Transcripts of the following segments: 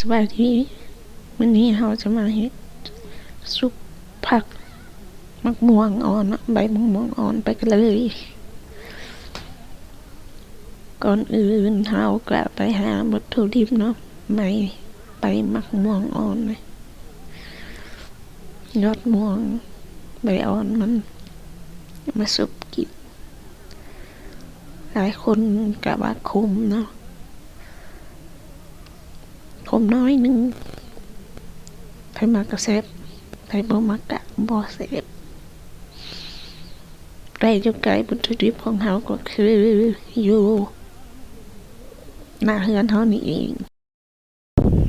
สบายดีวันนี้เราจะมาเฮ็ดซุปผักมักม่วงอ่อนเนาะใบมักม่วงอ่อนไปกันเลย ก่อนอื่นเราก็ไปหาวัตถุดิบเนาะไม่ไปมักม่วงอ่อนเลยยอดม่วงใบอ่อนมัน มาซุปกินหลายคนกะว่าคุมเนาะ คุมน้อยหนึงไผมากระเซฟไผบ่มักะบ่เซฟใกล้จะไกลวัตถุดิบของเฮาก็คืออยู่หน้าเฮือนเฮานี่เอง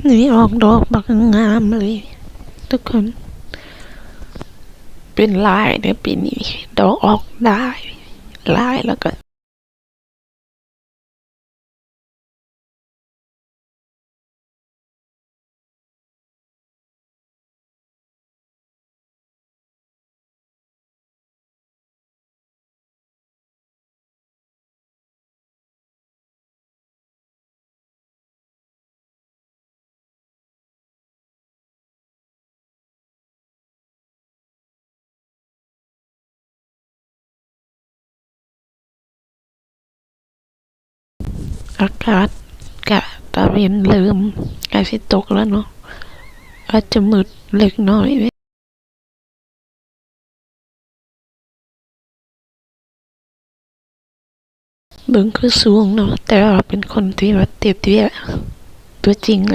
นี่ออกดอกบักงามเลย ทุกคน เป็นลายเด้อปีนี้ดอกออกได้ลายแล้วก็ อากาศกะตะเวนลืมใกล้สิตกแล้วเนาะอาจจะมืดเล็กน้อยเบิ่งคือสูงเนาะแต่เราเป็นคนที่ว่าเตี้ยตัวจริงแห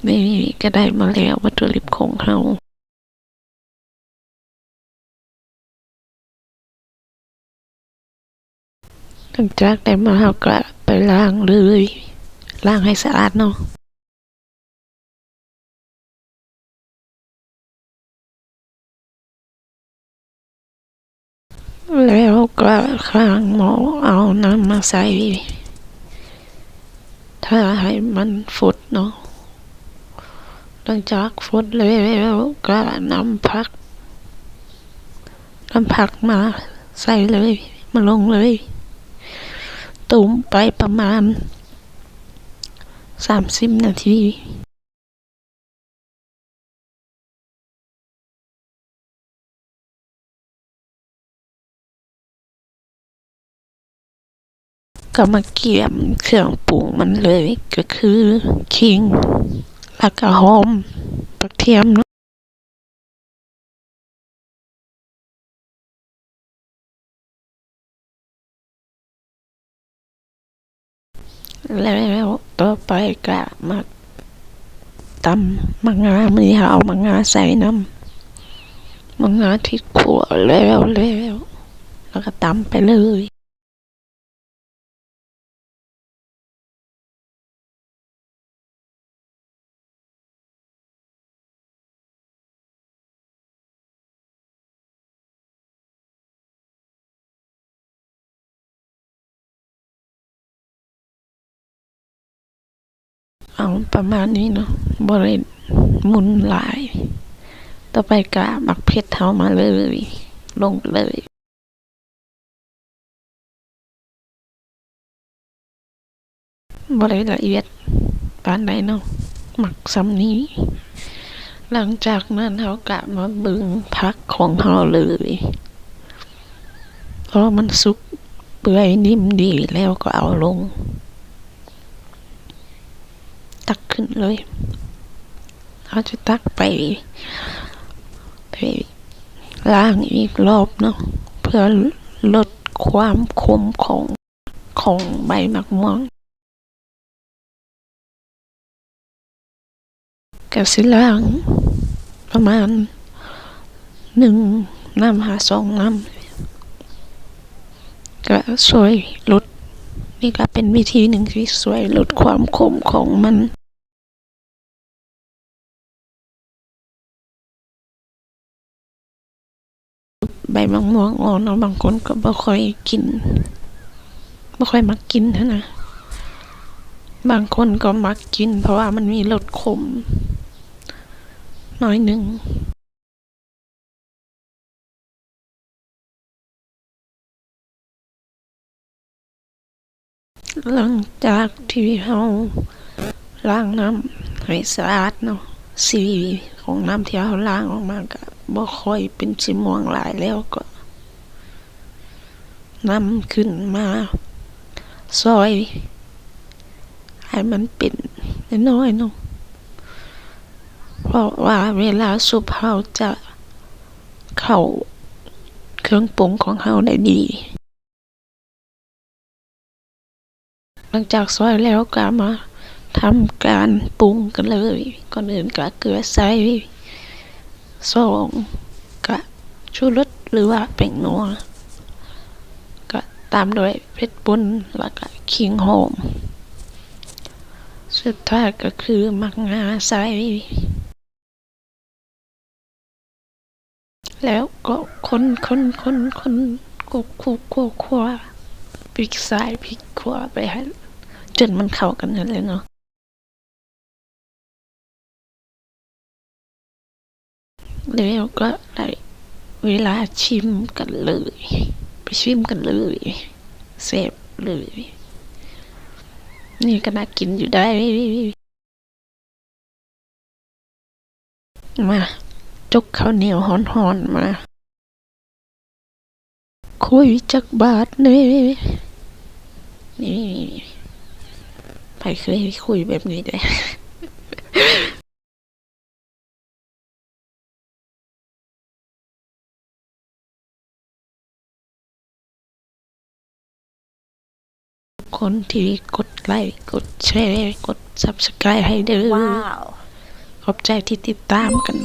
ละนี่ก็ได้มาแล้ววัตถุดิบของเราหลังจากได้มาเราก็ไปล้างเลยล้างให้สะอาดเนาะแล้วก็ข้างหม้อเอาน้ำมาใส่ถ้าให้มันฟุดเนาะ ลังจากฟุดแล้วก็นำผักนำผักมาใส่เลย มาลงเลย ตุ่มไปประมาณสามสิบนาทีก็มาเกี่ยมเครื่องปรุงมันเลยก็คือขิง แล้วก็หอมกระเทียมเนาะแล้วต่อไปก็มาตำมังงามือเอามังงาใส่น้ำมังงาที่ขั่วแล้วแล้วแล้วก็ตำไปเลย เอาประมาณนี้เนาะบริมุนหลาย ต่อไปกะหมักเพชรเท้ามาเลย ลงเลยบริละเอียดปานใดเนาะหมักซ้ำนี้ หลังจากนั้นเขากะมาบึงพักของเขาเลยเพราะมันสุกเปื่อยนิ่มดีแล้วก็เอาลง ตักขึ้นเลยเขาจะตักไปไปล้างอีกรอบเนาะเพื่อลดความขมของของใบหมักม่วงกะสิล้างประมาณหนึ่งน้ำหาสองน้ำก็ช่วยลดนี่ก็เป็นวิธีหนึ่งที่ช่วยลดความขมของมัน ใบมะม่วงอ่อนบางคนก็บ่ค่อยกินบ่ค่อยมักกินนะนะ บางคนก็มักกิน เพราะว่ามันมีรสขมน้อยหนึ่งหลังจากที่เราล้างน้ำให้สะอาดเนาะสีของน้ำที่เราล้างออกมาก็ บ่ค่อยเป็นสีม่วงหลายแล้วก็นำขึ้นมาซอย ให้มันเป็นน้อยๆเนาะเพราะว่าเวลาซุปเฮาจะเข้าเครื่องปรุงของเฮาได้ดี หลังจากซอยแล้วก็มาทำการปรุงกันเลยก่อนอื่นก็เกลือใส่ สองกะชูรสหรือว่าแป้งนัวก็ตามด้วยเพชรป่นแล้วก็ขิงหอมสุดท้ายก็คือมักงาใส่แล้วก็คนคนคนคนกุกคุกคุกครัวพริกซ้ายพริกขวาไปให้จนมันเข้ากันนั่นเลยเนาะ แล้วก็ได้เวลาชิมกันเลย ไปชิมกันเลยเสพเลย นี่ก็น่ากินอยู่ได้ มาจกข้าวเหนียวหอนๆมาคุยจักบาทนี่นี่ไปเคยคุยแบบนี้ด้วย คนที่กดไลค์กดแชร์กด subscribe ให้เด้อ Wow. ขอบใจที่ติดตามกัน